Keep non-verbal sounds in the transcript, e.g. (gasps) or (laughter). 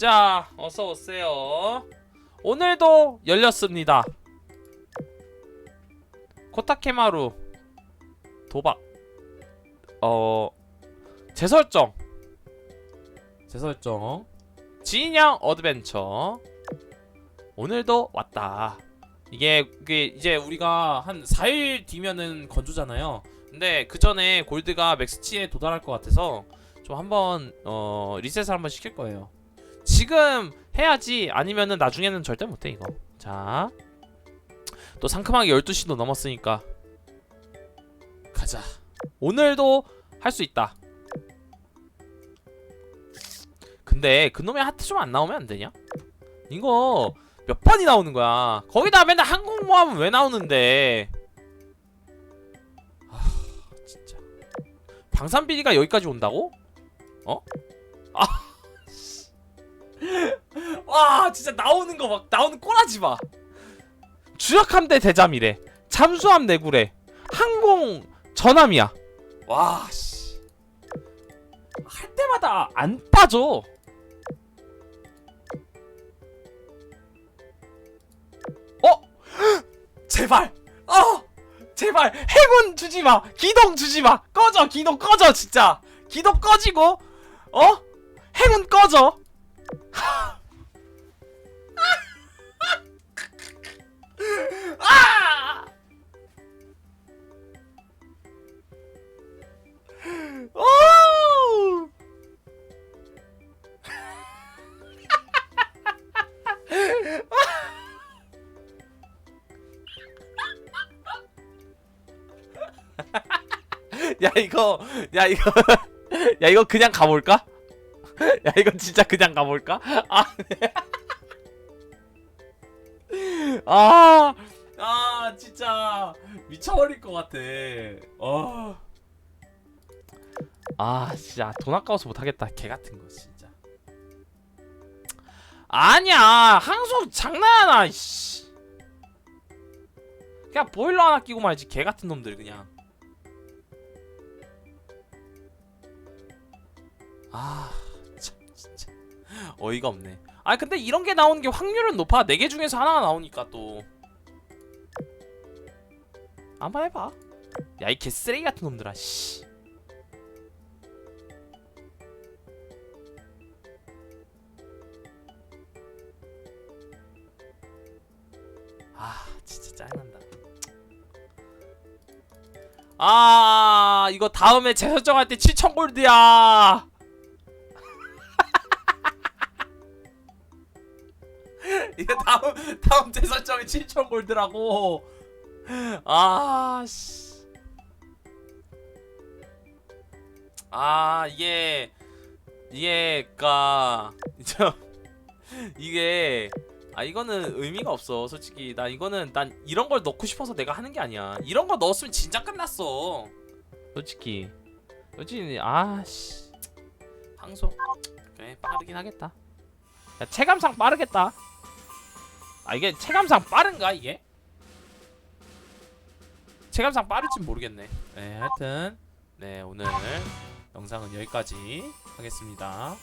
자, 어서 오세요. 오늘도 열렸습니다. 코타케마루 도박 어 재설정 재설정 진양 어드벤처 오늘도 왔다. 이게 이게 이제 우리가 한 4일 뒤면은 건조잖아요. 근데 그 전에 골드가 맥스치에 도달할 것 같아서 좀 한번 어 리셋을 한번 시킬 거예요. 지금 해야지 아니면은 나중에는 절대 못해 이거. 자. 또 상큼하게 12시도 넘었으니까 가자. 오늘도 할 수 있다. 근데 그놈의 하트 좀 안 나오면 안 되냐? 이거 몇 번이 나오는 거야. 거기다 맨날 항공모함은 왜 나오는데? 아, 진짜. 방산비리가 여기까지 온다고? 어? 아. 씨. 와, 진짜 나오는 거 막 나오는 꼬라지 마. 주력함대 대잠이래. 잠수함 내구래. 항공 전함이야. 와, 씨. 할 때마다 안 빠져. 어? (gasps) 제발. 어! 제발 행운 주지 마. 기동 주지 마. 꺼져. 기동 꺼져 진짜. 기동 꺼지고 어? 행운 꺼져. (laughs) (laughs) 야 이거 야 이거 (laughs) 야 이거 그냥 가볼까? (laughs) 야 이거 진짜 그냥 가볼까? 아, 아, 아 진짜 미쳐버릴 것 같아. 어. 아 진짜 돈 아까워서 못하겠다. 개 같은 거 진짜. 아니야 항소 장난하나 씨. 그냥 보일러 하나 끼고 말지 개 같은 놈들 그냥. 아, 참 진짜 어이가 없네. 아 근데 이런 게 나오는 게 확률은 높아. 네개 중에서 하나가 나오니까 또. 한번 해봐. 야 이 개쓰레기 같은 놈들아. 씨. 아 진짜 짜증난다. 아 이거 다음에 재설정할 때 7천 골드야. (laughs) 이거 다음 다음 재설정이 7천 골드라고. 아 씨. 아 이게 이게 그니까 저 이게 아 이거는 의미가 없어 솔직히. 나 이거는 난 이런 걸 넣고 싶어서 내가 하는 게 아니야. 이런 거 넣었으면 진짜 끝났어. 솔직히. 솔직히 아씨. 방송. 그래 빠르긴 하겠다. 야 체감상 빠르겠다 아 이게 체감상 빠른가 이게? 체감상 빠를진 모르겠네. 네 하여튼. 네 오늘 영상은 여기까지 하겠습니다